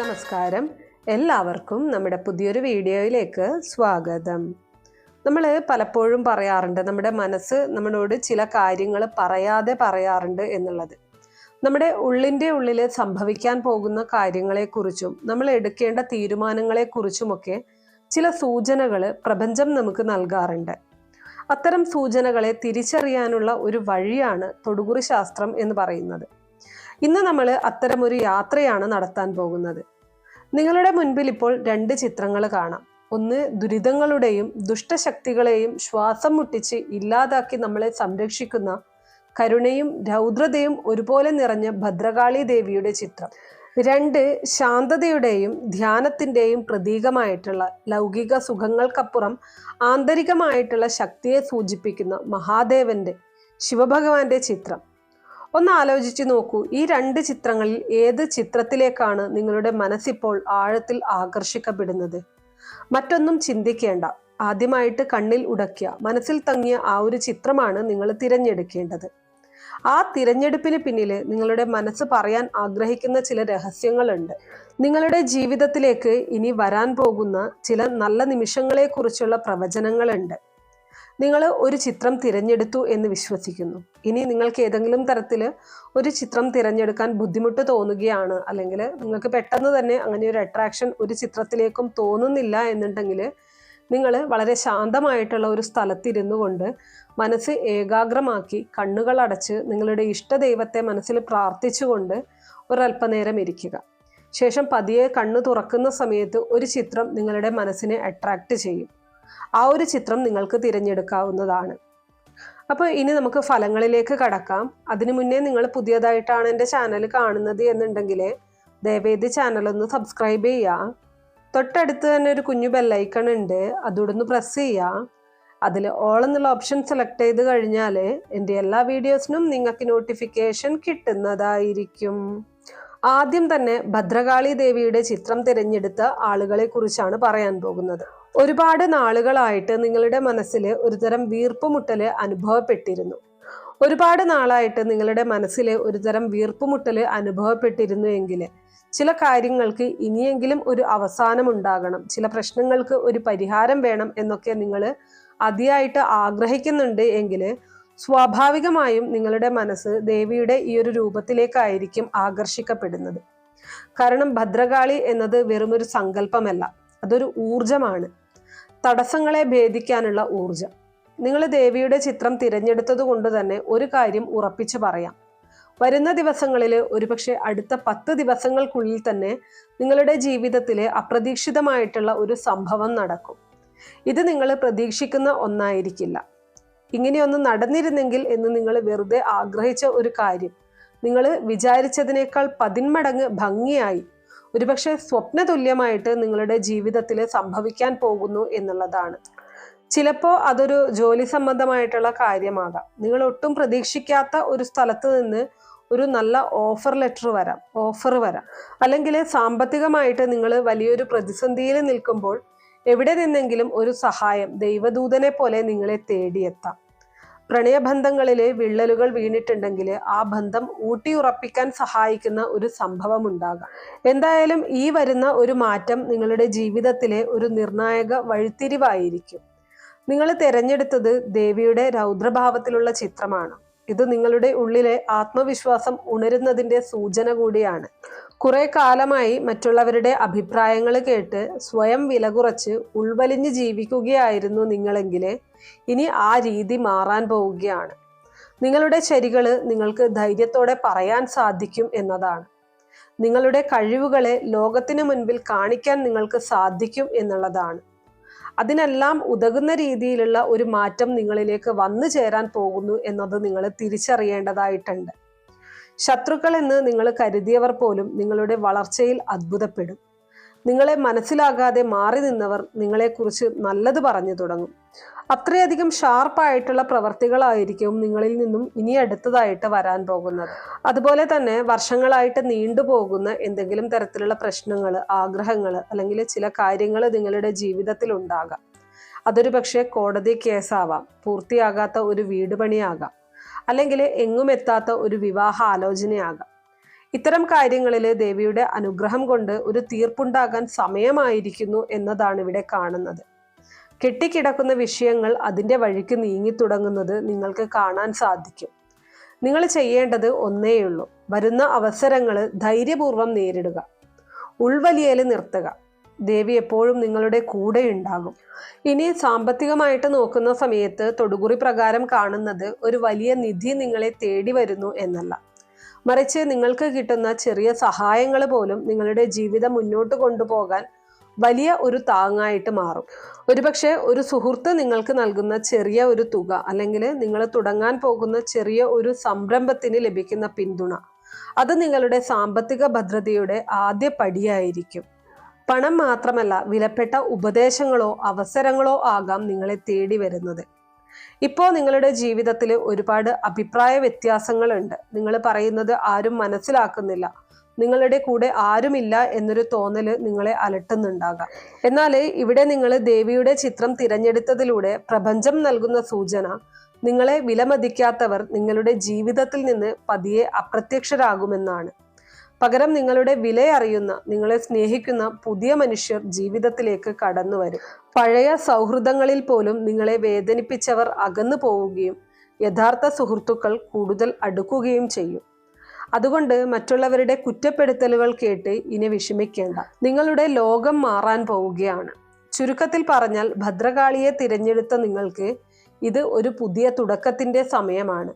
നമസ്കാരം. എല്ലാവർക്കും നമ്മുടെ പുതിയൊരു വീഡിയോയിലേക്ക് സ്വാഗതം. നമ്മൾ പലപ്പോഴും പറയാറുണ്ട് നമ്മുടെ മനസ്സ് നമ്മളോട് ചില കാര്യങ്ങൾ പറയാതെ പറയാറുണ്ട് എന്നുള്ളത്. നമ്മുടെ ഉള്ളിന്റെ ഉള്ളിൽ സംഭവിക്കാൻ പോകുന്ന കാര്യങ്ങളെക്കുറിച്ചും നമ്മൾ എടുക്കേണ്ട തീരുമാനങ്ങളെക്കുറിച്ചുമൊക്കെ ചില സൂചനകൾ പ്രപഞ്ചം നമുക്ക് നൽകാറുണ്ട്. അത്തരം സൂചനകളെ തിരിച്ചറിയാനുള്ള ഒരു വഴിയാണ് തൊടുകുറി ശാസ്ത്രം എന്ന് പറയുന്നത്. ഇന്ന് നമ്മൾ അത്തരമൊരു യാത്രയാണ് നടത്താൻ പോകുന്നത്. നിങ്ങളുടെ മുൻപിൽ ഇപ്പോൾ രണ്ട് ചിത്രങ്ങൾ കാണാം. ഒന്ന് ദുരിതങ്ങളുടെയും ദുഷ്ടശക്തികളെയും ശ്വാസം മുട്ടിച്ച് ഇല്ലാതാക്കി നമ്മളെ സംരക്ഷിക്കുന്ന കരുണയും രൗദ്രതയും ഒരുപോലെ നിറഞ്ഞ ഭദ്രകാളി ദേവിയുടെ ചിത്രം. രണ്ട് ശാന്തതയുടെയും ധ്യാനത്തിന്റെയും പ്രതീകമായിട്ടുള്ള ലൗകിക സുഖങ്ങൾക്കപ്പുറം ആന്തരികമായിട്ടുള്ള ശക്തിയെ സൂചിപ്പിക്കുന്ന മഹാദേവന്റെ ശിവഭഗവാന്റെ ചിത്രം. ഒന്ന് ആലോചിച്ച് നോക്കൂ. ഈ രണ്ട് ചിത്രങ്ങളിൽ ഏത് ചിത്രത്തിലേക്കാണ് നിങ്ങളുടെ മനസ്സിപ്പോൾ ആഴത്തിൽ ആകർഷിക്കപ്പെടുന്നത്? മറ്റൊന്നും ചിന്തിക്കേണ്ട. ആദ്യമായിട്ട് കണ്ണിൽ ഉടക്കിയ മനസ്സിൽ തങ്ങിയ ആ ഒരു ചിത്രമാണ് നിങ്ങൾ തിരഞ്ഞെടുക്കേണ്ടത്. ആ തിരഞ്ഞെടുപ്പിന് പിന്നിൽ നിങ്ങളുടെ മനസ്സ് പറയാൻ ആഗ്രഹിക്കുന്ന ചില രഹസ്യങ്ങളുണ്ട്. നിങ്ങളുടെ ജീവിതത്തിലേക്ക് ഇനി വരാൻ പോകുന്ന ചില നല്ല നിമിഷങ്ങളെക്കുറിച്ചുള്ള പ്രവചനങ്ങളുണ്ട്. നിങ്ങൾ ഒരു ചിത്രം തിരഞ്ഞെടുത്തു എന്ന് വിശ്വസിക്കുന്നു. ഇനി നിങ്ങൾക്ക് ഏതെങ്കിലും തരത്തിൽ ഒരു ചിത്രം തിരഞ്ഞെടുക്കാൻ ബുദ്ധിമുട്ട് തോന്നുകയാണ് അല്ലെങ്കിൽ നിങ്ങൾക്ക് പെട്ടെന്ന് തന്നെ അങ്ങനെ ഒരു അട്രാക്ഷൻ ഒരു ചിത്രത്തിലേക്കും തോന്നുന്നില്ല എന്നുണ്ടെങ്കിൽ നിങ്ങൾ വളരെ ശാന്തമായിട്ടുള്ള ഒരു സ്ഥലത്തിരുന്നു കൊണ്ട് മനസ്സ് ഏകാഗ്രമാക്കി കണ്ണുകൾ അടച്ച് നിങ്ങളുടെ ഇഷ്ടദൈവത്തെ മനസ്സിൽ പ്രാർത്ഥിച്ചുകൊണ്ട് ഒരല്പനേരം ഇരിക്കുക. ശേഷം പതിയെ കണ്ണു തുറക്കുന്ന സമയത്ത് ഒരു ചിത്രം നിങ്ങളുടെ മനസ്സിനെ അട്രാക്റ്റ് ചെയ്യും. ആ ഒരു ചിത്രം നിങ്ങൾക്ക് തിരഞ്ഞെടുക്കാവുന്നതാണ്. അപ്പോൾ ഇനി നമുക്ക് ഫലങ്ങളിലേക്ക് കടക്കാം. അതിനു മുന്നേ നിങ്ങൾ പുതിയതായിട്ടാണ് എന്റെ ചാനൽ കാണുന്നത് എന്നുണ്ടെങ്കിൽ ദയവേദി ചാനൽ ഒന്ന് സബ്സ്ക്രൈബ് ചെയ്യുക തൊട്ടടുത്ത് തന്നെ ഒരു കുഞ്ഞു ബെല്ലൈക്കൺ ഉണ്ട്. അതോടൊന്ന് പ്രസ് ചെയ്യുക അതിൽ ഓൾ എന്നുള്ള ഓപ്ഷൻ സെലക്ട് ചെയ്ത് കഴിഞ്ഞാൽ എന്റെ എല്ലാ വീഡിയോസിനും നിങ്ങൾക്ക് നോട്ടിഫിക്കേഷൻ കിട്ടുന്നതായിരിക്കും. ആദ്യം തന്നെ ഭദ്രകാളി ദേവിയുടെ ചിത്രം തിരഞ്ഞെടുത്ത ആളുകളെ കുറിച്ചാണ് പറയാൻ പോകുന്നത്. ഒരുപാട് നാളുകളായിട്ട് നിങ്ങളുടെ മനസ്സിൽ ഒരുതരം വീർപ്പുമുട്ടൽ അനുഭവപ്പെട്ടിരുന്നു. ഒരുപാട് നാളായിട്ട് നിങ്ങളുടെ മനസ്സിൽ ഒരുതരം വീർപ്പുമുട്ടൽ അനുഭവപ്പെട്ടിരുന്നു എങ്കിൽ ചില കാര്യങ്ങൾക്ക് ഇനിയെങ്കിലും ഒരു അവസാനം ഉണ്ടാകണം. ചില പ്രശ്നങ്ങൾക്ക് ഒരു പരിഹാരം വേണം എന്നൊക്കെ നിങ്ങൾ അതിയായിട്ട് ആഗ്രഹിക്കുന്നുണ്ട് എങ്കിൽ സ്വാഭാവികമായും നിങ്ങളുടെ മനസ്സ് ദേവിയുടെ ഈ ഒരു രൂപത്തിലേക്കായിരിക്കും ആകർഷിക്കപ്പെടുന്നത്. കാരണം ഭദ്രകാളി എന്നത് വെറുമൊരു സങ്കല്പമല്ല അതൊരു ഊർജമാണ് തടസ്സങ്ങളെ ഭേദിക്കാനുള്ള ഊർജം നിങ്ങൾ ദേവിയുടെ ചിത്രം തിരഞ്ഞെടുത്തത് കൊണ്ട് തന്നെ ഒരു കാര്യം ഉറപ്പിച്ചു പറയാം. വരുന്ന ദിവസങ്ങളിൽ ഒരുപക്ഷെ അടുത്ത പത്ത് ദിവസങ്ങൾക്കുള്ളിൽ തന്നെ നിങ്ങളുടെ ജീവിതത്തിലെ അപ്രതീക്ഷിതമായിട്ടുള്ള ഒരു സംഭവം നടക്കും. ഇത് നിങ്ങൾ പ്രതീക്ഷിക്കുന്ന ഒന്നായിരിക്കില്ല. ഇങ്ങനെയൊന്നും നടന്നിരുന്നെങ്കിൽ എന്ന് നിങ്ങൾ വെറുതെ ആഗ്രഹിച്ച ഒരു കാര്യം. നിങ്ങൾ വിചാരിച്ചതിനേക്കാൾ പതിന്മടങ്ങ് ഭംഗിയായി. ഒരുപക്ഷെ സ്വപ്ന തുല്യമായിട്ട് നിങ്ങളുടെ ജീവിതത്തിൽ സംഭവിക്കാൻ പോകുന്നു എന്നുള്ളതാണ്. ചിലപ്പോൾ അതൊരു ജോലി സംബന്ധമായിട്ടുള്ള കാര്യമാകാം. നിങ്ങൾ ഒട്ടും പ്രതീക്ഷിക്കാത്ത ഒരു സ്ഥലത്ത് നിന്ന് ഒരു നല്ല ഓഫർ ലെറ്റർ വരാം ഓഫർ വരാം. അല്ലെങ്കിൽ സാമ്പത്തികമായിട്ട് നിങ്ങൾ വലിയൊരു പ്രതിസന്ധിയിൽ നിൽക്കുമ്പോൾ എവിടെ നിന്നെങ്കിലും ഒരു സഹായം ദൈവദൂതനെ പോലെ നിങ്ങളെ തേടിയെത്താം. പ്രണയബന്ധങ്ങളിലെ വിള്ളലുകൾ വീണിട്ടുണ്ടെങ്കിൽ ആ ബന്ധം ഊട്ടിയുറപ്പിക്കാൻ സഹായിക്കുന്ന ഒരു സംഭവം ഉണ്ടാകാം എന്തായാലും ഈ വരുന്ന ഒരു മാറ്റം നിങ്ങളുടെ ജീവിതത്തിലെ ഒരു നിർണായക വഴിത്തിരിവായിരിക്കും. നിങ്ങൾ തിരഞ്ഞെടുത്തത് ദേവിയുടെ രൗദ്രഭാവത്തിലുള്ള ചിത്രമാണ്. ഇത് നിങ്ങളുടെ ഉള്ളിലെ ആത്മവിശ്വാസം ഉണരുന്നതിന്റെ സൂചന കൂടിയാണ്. കുറെ കാലമായി മറ്റുള്ളവരുടെ അഭിപ്രായങ്ങൾ കേട്ട് സ്വയം വില കുറച്ച് ഉൾവലിഞ്ഞ് ജീവിക്കുകയായിരുന്നു നിങ്ങളെങ്കിൽ ഇനി ആ രീതി മാറാൻ പോവുകയാണ്. നിങ്ങളുടെ ശരികൾ നിങ്ങൾക്ക് ധൈര്യത്തോടെ പറയാൻ സാധിക്കും എന്നതാണ്. നിങ്ങളുടെ കഴിവുകളെ ലോകത്തിന് മുൻപിൽ കാണിക്കാൻ നിങ്ങൾക്ക് സാധിക്കും എന്നുള്ളതാണ്. അതിനെല്ലാം ഉതകുന്ന രീതിയിലുള്ള ഒരു മാറ്റം നിങ്ങളിലേക്ക് വന്നു ചേരാൻ പോകുന്നു എന്നത് നിങ്ങൾ തിരിച്ചറിയേണ്ടതായിട്ടുണ്ട്. ശത്രുക്കൾ എന്ന് നിങ്ങൾ കരുതിയവർ പോലും നിങ്ങളുടെ വളർച്ചയിൽ അത്ഭുതപ്പെടും. നിങ്ങളെ മനസ്സിലാകാതെ മാറി നിന്നവർ നിങ്ങളെക്കുറിച്ച് നല്ലത് പറഞ്ഞു തുടങ്ങും. അത്രയധികം ഷാർപ്പായിട്ടുള്ള പ്രവർത്തികളായിരിക്കും നിങ്ങളിൽ നിന്നും ഇനി അടുത്തതായിട്ട് വരാൻ പോകുന്നത്. അതുപോലെ തന്നെ വർഷങ്ങളായിട്ട് നീണ്ടുപോകുന്ന എന്തെങ്കിലും തരത്തിലുള്ള പ്രശ്നങ്ങൾ ആഗ്രഹങ്ങൾ അല്ലെങ്കിൽ ചില കാര്യങ്ങൾ നിങ്ങളുടെ ജീവിതത്തിൽ ഉണ്ടാകാം. അതൊരു പക്ഷേ കോടതി കേസാവാം. പൂർത്തിയാകാത്ത ഒരു വീട് പണിയാകാം അല്ലെങ്കിൽ എങ്ങും എത്താത്ത ഒരു വിവാഹ ആലോചനയാകാം. ഇത്തരം കാര്യങ്ങളിൽ ദേവിയുടെ അനുഗ്രഹം കൊണ്ട് ഒരു തീർപ്പുണ്ടാകാൻ സമയമായിരിക്കുന്നു എന്നതാണ് ഇവിടെ കാണുന്നത്. കെട്ടിക്കിടക്കുന്ന വിഷയങ്ങൾ അതിന്റെ വഴിക്ക് നീങ്ങി തുടങ്ങുന്നത് നിങ്ങൾക്ക് കാണാൻ സാധിക്കും. നിങ്ങൾ ചെയ്യേണ്ടത് ഒന്നേയുള്ളൂ വരുന്ന അവസരങ്ങൾ ധൈര്യപൂർവം നേരിടുക. ഉൾവലിയൽ നിർത്തുക. ദേവി എപ്പോഴും നിങ്ങളുടെ കൂടെ ഉണ്ടാകും. ഇനി സാമ്പത്തികമായിട്ട് നോക്കുന്ന സമയത്ത് തൊടുകുറി പ്രകാരം കാണുന്നത് ഒരു വലിയ നിധി നിങ്ങളെ തേടി വരുന്നു എന്നല്ല. മറിച്ച് നിങ്ങൾക്ക് കിട്ടുന്ന ചെറിയ സഹായങ്ങൾ പോലും നിങ്ങളുടെ ജീവിതം മുന്നോട്ട് കൊണ്ടുപോകാൻ വലിയ ഒരു താങ്ങായിട്ട് മാറും. ഒരുപക്ഷെ ഒരു സുഹൃത്ത് നിങ്ങൾക്ക് നൽകുന്ന ചെറിയ ഒരു തുക അല്ലെങ്കിൽ നിങ്ങൾ തുടങ്ങാൻ പോകുന്ന ചെറിയ ഒരു സംരംഭത്തിന് ലഭിക്കുന്ന പിന്തുണ അത് നിങ്ങളുടെ സാമ്പത്തിക ഭദ്രതയുടെ ആദ്യ പടിയായിരിക്കും. പണം മാത്രമല്ല വിലപ്പെട്ട ഉപദേശങ്ങളോ അവസരങ്ങളോ ആകാം നിങ്ങളെ തേടി വരുന്നത്. ഇപ്പോൾ നിങ്ങളുടെ ജീവിതത്തിൽ ഒരുപാട് അഭിപ്രായ വ്യത്യാസങ്ങളുണ്ട്. നിങ്ങൾ പറയുന്നത് ആരും മനസ്സിലാക്കുന്നില്ല. നിങ്ങളുടെ കൂടെ ആരുമില്ല എന്നൊരു തോന്നൽ നിങ്ങളെ അലട്ടുന്നുണ്ടാകാം. എന്നാൽ ഇവിടെ നിങ്ങൾ ദേവിയുടെ ചിത്രം തിരഞ്ഞെടുത്തതിലൂടെ പ്രപഞ്ചം നൽകുന്ന സൂചന നിങ്ങളെ വിലമതിക്കാത്തവർ നിങ്ങളുടെ ജീവിതത്തിൽ നിന്ന് പതിയെ അപ്രത്യക്ഷരാകുമെന്നാണ്. പകരം നിങ്ങളുടെ വില അറിയുന്ന നിങ്ങളെ സ്നേഹിക്കുന്ന പുതിയ മനുഷ്യർ ജീവിതത്തിലേക്ക് കടന്നു വരും. പഴയ സൗഹൃദങ്ങളിൽ പോലും നിങ്ങളെ വേദനിപ്പിച്ചവർ അകന്നു പോവുകയും യഥാർത്ഥ സുഹൃത്തുക്കൾ കൂടുതൽ അടുക്കുകയും ചെയ്യും. അതുകൊണ്ട് മറ്റുള്ളവരുടെ കുറ്റപ്പെടുത്തലുകൾ കേട്ട് ഇനി വിഷമിക്കേണ്ട. നിങ്ങളുടെ ലോകം മാറാൻ പോവുകയാണ്. ചുരുക്കത്തിൽ പറഞ്ഞാൽ ഭദ്രകാളിയെ തിരഞ്ഞെടുത്ത നിങ്ങൾക്ക് ഇത് ഒരു പുതിയ തുടക്കത്തിന്റെ സമയമാണ്.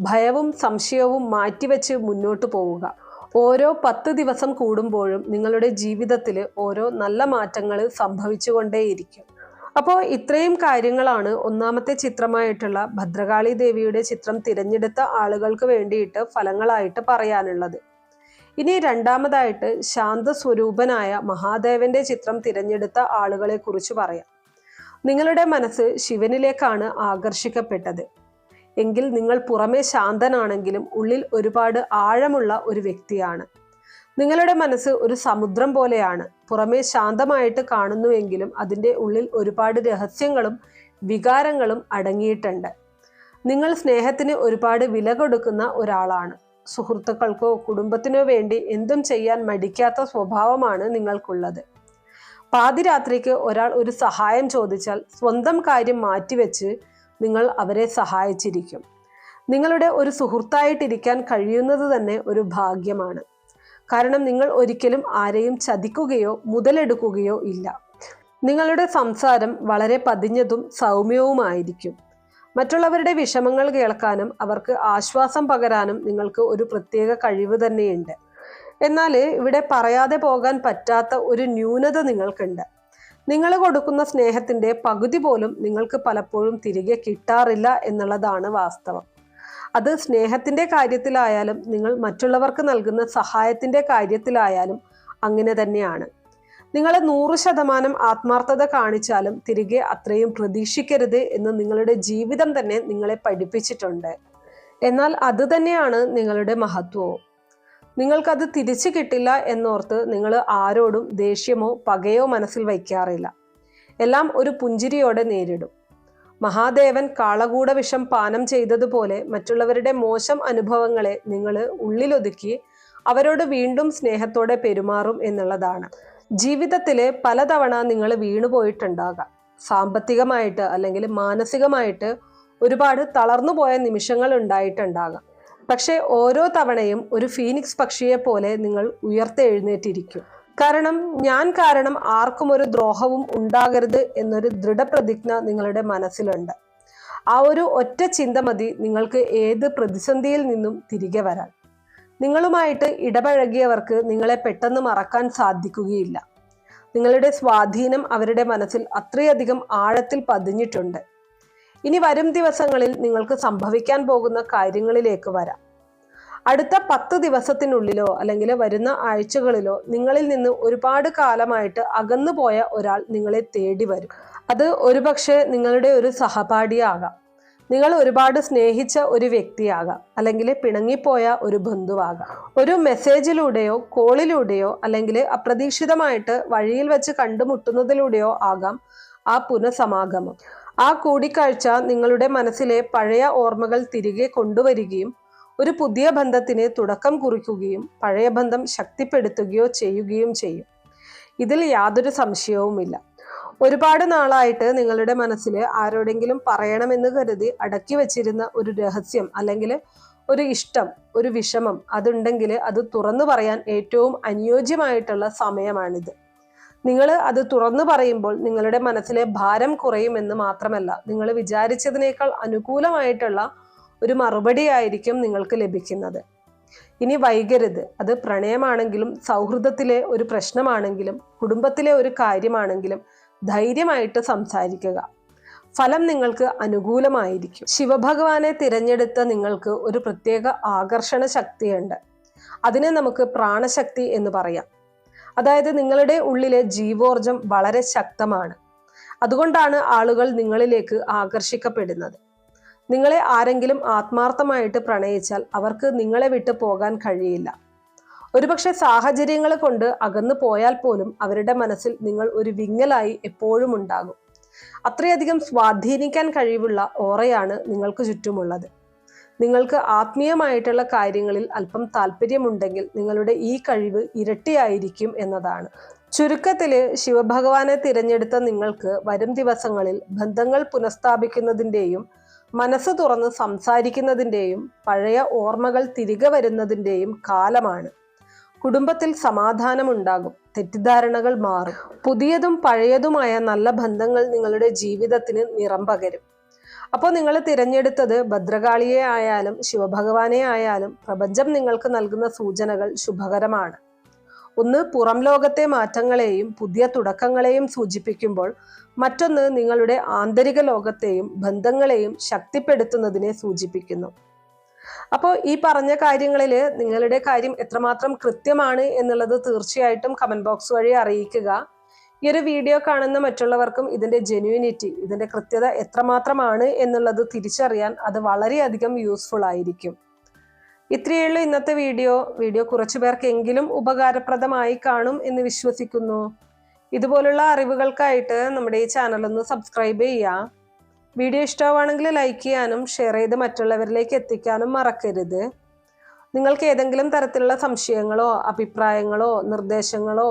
ഭയവും സംശയവും മാറ്റിവെച്ച് മുന്നോട്ട് പോവുക. ഓരോ പത്ത് ദിവസം കൂടുമ്പോഴും നിങ്ങളുടെ ജീവിതത്തിൽ ഓരോ നല്ല മാറ്റങ്ങൾ സംഭവിച്ചുകൊണ്ടേയിരിക്കും. അപ്പോൾ ഇത്രയും കാര്യങ്ങളാണ് ഒന്നാമത്തെ ചിത്രമായിട്ടുള്ള ഭദ്രകാളി ദേവിയുടെ ചിത്രം തിരഞ്ഞെടുത്ത ആളുകൾക്ക് വേണ്ടിയിട്ട് ഫലങ്ങളായിട്ട് പറയാനുള്ളത്. ഇനി രണ്ടാമതായിട്ട് ശാന്ത സ്വരൂപനായ മഹാദേവന്റെ ചിത്രം തിരഞ്ഞെടുത്ത ആളുകളെ കുറിച്ച് പറയാം. നിങ്ങളുടെ മനസ്സ് ശിവനിലേക്കാണ് ആകർഷിക്കപ്പെട്ടത്. എങ്കിൽ നിങ്ങൾ പുറമേ ശാന്തനാണെങ്കിലും ഉള്ളിൽ ഒരുപാട് ആഴമുള്ള ഒരു വ്യക്തിയാണ്. നിങ്ങളുടെ മനസ്സ് ഒരു സമുദ്രം പോലെയാണ്. പുറമേ ശാന്തമായിട്ട് കാണുന്നുവെങ്കിലും അതിന്റെ ഉള്ളിൽ ഒരുപാട് രഹസ്യങ്ങളും വികാരങ്ങളും അടങ്ങിയിട്ടുണ്ട്. നിങ്ങൾ സ്നേഹത്തിന് ഒരുപാട് വില കൊടുക്കുന്ന ഒരാളാണ്. സുഹൃത്തുക്കൾക്കോ കുടുംബത്തിനോ വേണ്ടി എന്തും ചെയ്യാൻ മടിക്കാത്ത സ്വഭാവമാണ് നിങ്ങൾക്കുള്ളത്. പാതിരാത്രിക്ക് ഒരാൾ ഒരു സഹായം ചോദിച്ചാൽ സ്വന്തം കാര്യം മാറ്റിവെച്ച് നിങ്ങൾ അവരെ സഹായിച്ചിരിക്കും. നിങ്ങളുടെ ഒരു സുഹൃത്തായിട്ടിരിക്കാൻ കഴിയുന്നത് തന്നെ ഒരു ഭാഗ്യമാണ്. കാരണം നിങ്ങൾ ഒരിക്കലും ആരെയും ചതിക്കുകയോ മുതലെടുക്കുകയോ ഇല്ല. നിങ്ങളുടെ സംസാരം വളരെ പതിഞ്ഞതും സൗമ്യവുമായിരിക്കും. മറ്റുള്ളവരുടെ വിഷമങ്ങൾ കേൾക്കാനും അവർക്ക് ആശ്വാസം പകരാനും നിങ്ങൾക്ക് ഒരു പ്രത്യേക കഴിവ് തന്നെയുണ്ട്. എന്നാൽ ഇവിടെ പറയാതെ പോകാൻ പറ്റാത്ത ഒരു ന്യൂനത നിങ്ങൾക്കുണ്ട്. നിങ്ങൾ കൊടുക്കുന്ന സ്നേഹത്തിന്റെ പകുതി പോലും നിങ്ങൾക്ക് പലപ്പോഴും തിരികെ കിട്ടാറില്ല എന്നുള്ളതാണ് വാസ്തവം. അത് സ്നേഹത്തിന്റെ കാര്യത്തിലായാലും നിങ്ങൾ മറ്റുള്ളവർക്ക് നൽകുന്ന സഹായത്തിന്റെ കാര്യത്തിലായാലും അങ്ങനെ തന്നെയാണ്. നിങ്ങൾ നൂറ് ശതമാനം ആത്മാർത്ഥത കാണിച്ചാലും തിരികെ അത്രയും പ്രതീക്ഷിക്കരുത് എന്ന് നിങ്ങളുടെ ജീവിതം തന്നെ നിങ്ങളെ പഠിപ്പിച്ചിട്ടുണ്ട്. എന്നാൽ അത് തന്നെയാണ് നിങ്ങളുടെ മഹത്വവും. നിങ്ങൾക്കത് തിരിച്ചു കിട്ടില്ല എന്നോർത്ത് നിങ്ങൾ ആരോടും ദേഷ്യമോ പകയോ മനസ്സിൽ വയ്ക്കാറില്ല. എല്ലാം ഒരു പുഞ്ചിരിയോടെ നേരിടും. മഹാദേവൻ കാളകൂട വിഷം പാനം ചെയ്തതുപോലെ മറ്റുള്ളവരുടെ മോശം അനുഭവങ്ങളെ നിങ്ങൾ ഉള്ളിലൊതുക്കി അവരോട് വീണ്ടും സ്നേഹത്തോടെ പെരുമാറും എന്നുള്ളതാണ്. ജീവിതത്തിലെ പലതവണ നിങ്ങൾ വീണുപോയിട്ടുണ്ടാകാം സാമ്പത്തികമായിട്ട് അല്ലെങ്കിൽ മാനസികമായിട്ട് ഒരുപാട് തളർന്നു പോയ നിമിഷങ്ങൾ ഉണ്ടായിട്ടുണ്ടാകാം. പക്ഷേ ഓരോ തവണയും ഒരു ഫീനിക്സ് പക്ഷിയെ പോലെ നിങ്ങൾ ഉയർത്തെഴുന്നേറ്റിരിക്കും. കാരണം ഞാൻ കാരണം ആർക്കും ഒരു ദ്രോഹവും ഉണ്ടാകരുത് എന്നൊരു ദൃഢപ്രതിജ്ഞ നിങ്ങളുടെ മനസ്സിലുണ്ട്. ആ ഒരു ഒറ്റ ചിന്ത മതി നിങ്ങൾക്ക് ഏത് പ്രതിസന്ധിയിൽ നിന്നും തിരികെ വരാൻ. നിങ്ങളുമായിട്ട് ഇടപഴകിയവർക്ക് നിങ്ങളെ പെട്ടെന്ന് മറക്കാൻ സാധിക്കുകയില്ല. നിങ്ങളുടെ സ്വാധീനം അവരുടെ മനസ്സിൽ അത്രയധികം ആഴത്തിൽ പതിഞ്ഞിട്ടുണ്ട്. ഇനി വരും ദിവസങ്ങളിൽ നിങ്ങൾക്ക് സംഭവിക്കാൻ പോകുന്ന കാര്യങ്ങളിലേക്ക് വരാം. അടുത്ത പത്ത് ദിവസത്തിനുള്ളിലോ അല്ലെങ്കിൽ വരുന്ന ആഴ്ചകളിലോ നിങ്ങളിൽ നിന്ന് ഒരുപാട് കാലമായിട്ട് അകന്നു പോയ ഒരാൾ നിങ്ങളെ തേടി വരും. അത് ഒരുപക്ഷെ നിങ്ങളുടെ ഒരു സഹപാഠിയാകാം. നിങ്ങൾ ഒരുപാട് സ്നേഹിച്ച ഒരു വ്യക്തിയാകാം. അല്ലെങ്കിൽ പിണങ്ങിപ്പോയ ഒരു ബന്ധുവാകാം. ഒരു മെസ്സേജിലൂടെയോ കോളിലൂടെയോ അല്ലെങ്കിൽ അപ്രതീക്ഷിതമായിട്ട് വഴിയിൽ വെച്ച് കണ്ടുമുട്ടുന്നതിലൂടെയോ ആകാം ആ പുനഃസമാഗമം. ആ കൂടിക്കാഴ്ച നിങ്ങളുടെ മനസ്സിലെ പഴയ ഓർമ്മകൾ തിരികെ കൊണ്ടുവരികയും ഒരു പുതിയ ബന്ധത്തിന് തുടക്കം കുറിക്കുകയും പഴയ ബന്ധം ശക്തിപ്പെടുത്തുകയോ ചെയ്യുകയും ചെയ്യും. ഇതിൽ യാതൊരു സംശയവുമില്ല. ഒരുപാട് നാളായിട്ട് നിങ്ങളുടെ മനസ്സിൽ ആരോടെങ്കിലും പറയണമെന്ന് കരുതി അടക്കി വച്ചിരുന്ന ഒരു രഹസ്യം അല്ലെങ്കിൽ ഒരു ഇഷ്ടം ഒരു വിഷമം അതുണ്ടെങ്കിൽ അത് തുറന്നു പറയാൻ ഏറ്റവും അനുയോജ്യമായിട്ടുള്ള സമയമാണിത്. നിങ്ങൾ അത് തുറന്നു പറയുമ്പോൾ നിങ്ങളുടെ മനസ്സിലെ ഭാരം കുറയുമെന്ന് മാത്രമല്ല നിങ്ങൾ വിചാരിച്ചതിനേക്കാൾ അനുകൂലമായിട്ടുള്ള ഒരു മറുപടി ആയിരിക്കും നിങ്ങൾക്ക് ലഭിക്കുന്നത്. ഇനി വൈകരുത്. അത് പ്രണയമാണെങ്കിലും സൗഹൃദത്തിലെ ഒരു പ്രശ്നമാണെങ്കിലും കുടുംബത്തിലെ ഒരു കാര്യമാണെങ്കിലും ധൈര്യമായിട്ട് സംസാരിക്കുക. ഫലം നിങ്ങൾക്ക് അനുകൂലമായിരിക്കും. ശിവഭഗവാനെ തിരഞ്ഞെടുത്ത നിങ്ങൾക്ക് ഒരു പ്രത്യേക ആകർഷണ ശക്തിയുണ്ട്. അതിനെ നമുക്ക് പ്രാണശക്തി എന്ന് പറയാം. അതായത് നിങ്ങളുടെ ഉള്ളിലെ ജീവോർജം വളരെ ശക്തമാണ്. അതുകൊണ്ടാണ് ആളുകൾ നിങ്ങളിലേക്ക് ആകർഷിക്കപ്പെടുന്നത്. നിങ്ങളെ ആരെങ്കിലും ആത്മാർത്ഥമായിട്ട് പ്രണയിച്ചാൽ അവർക്ക് നിങ്ങളെ വിട്ട് പോകാൻ കഴിയില്ല. ഒരുപക്ഷെ സാഹചര്യങ്ങൾ കൊണ്ട് അകന്നു പോയാൽ പോലും അവരുടെ മനസ്സിൽ നിങ്ങൾ ഒരു വിങ്ങലായി എപ്പോഴും ഉണ്ടാകും. അത്രയധികം സ്വാധീനിക്കാൻ കഴിവുള്ള ഓറയാണ് നിങ്ങൾക്ക് ചുറ്റുമുള്ളത്. നിങ്ങൾക്ക് ആത്മീയമായിട്ടുള്ള കാര്യങ്ങളിൽ അല്പം താല്പര്യമുണ്ടെങ്കിൽ നിങ്ങളുടെ ഈ കഴിവ് ഇരട്ടിയായിരിക്കും എന്നതാണ്. ചുരുക്കത്തിൽ ശിവഭഗവാനെ തിരഞ്ഞെടുത്ത നിങ്ങൾക്ക് വരും ദിവസങ്ങളിൽ ബന്ധങ്ങൾ പുനഃസ്ഥാപിക്കുന്നതിന്റെയും മനസ്സ് തുറന്ന് സംസാരിക്കുന്നതിന്റെയും പഴയ ഓർമ്മകൾ തിരികെ വരുന്നതിന്റെയും കാലമാണ്. കുടുംബത്തിൽ സമാധാനമുണ്ടാകും തെറ്റിദ്ധാരണകൾ മാറും പുതിയതും പഴയതുമായ നല്ല ബന്ധങ്ങൾ നിങ്ങളുടെ ജീവിതത്തിന് നിറം പകരും. അപ്പോൾ നിങ്ങൾ തിരഞ്ഞെടുത്തത് ഭദ്രകാളിയെ ആയാലും ശിവഭഗവാനെ ആയാലും പ്രപഞ്ചം നിങ്ങൾക്ക് നൽകുന്ന സൂചനകൾ ശുഭകരമാണ്. ഒന്ന് പുറം ലോകത്തെ മാറ്റങ്ങളെയും പുതിയ തുടക്കങ്ങളെയും സൂചിപ്പിക്കുമ്പോൾ മറ്റൊന്ന് നിങ്ങളുടെ ആന്തരിക ലോകത്തെയും ബന്ധങ്ങളെയും ശക്തിപ്പെടുത്തുന്നതിനെ സൂചിപ്പിക്കുന്നു. അപ്പോൾ ഈ പറഞ്ഞ കാര്യങ്ങളിൽ നിങ്ങളുടെ കാര്യം എത്രമാത്രം കൃത്യമാണ് എന്നുള്ളത് തീർച്ചയായിട്ടും കമന്റ് ബോക്സ് വഴി അറിയിക്കുക. ഈ ഒരു വീഡിയോ കാണുന്ന മറ്റുള്ളവർക്കും ഇതിന്റെ ജെന്യൂനിറ്റി ഇതിന്റെ കൃത്യത എത്രമാത്രമാണ് എന്നുള്ളത് തിരിച്ചറിയാൻ അത് വളരെയധികം യൂസ്ഫുൾ ആയിരിക്കും. ഇത്രയുള്ള ഇന്നത്തെ വീഡിയോ. വീഡിയോ കുറച്ചു പേർക്കെങ്കിലും ഉപകാരപ്രദമായി കാണും എന്ന് വിശ്വസിക്കുന്നു. ഇതുപോലുള്ള അറിവുകൾക്കായിട്ട് നമ്മുടെ ഈ ചാനൽ ഒന്ന് സബ്സ്ക്രൈബ് ചെയ്യാം. വീഡിയോ ഇഷ്ടമാണെങ്കിൽ ലൈക്ക് ചെയ്യാനും ഷെയർ ചെയ്ത് മറ്റുള്ളവരിലേക്ക് എത്തിക്കാനും മറക്കരുത്. നിങ്ങൾക്ക് ഏതെങ്കിലും തരത്തിലുള്ള സംശയങ്ങളോ അഭിപ്രായങ്ങളോ നിർദ്ദേശങ്ങളോ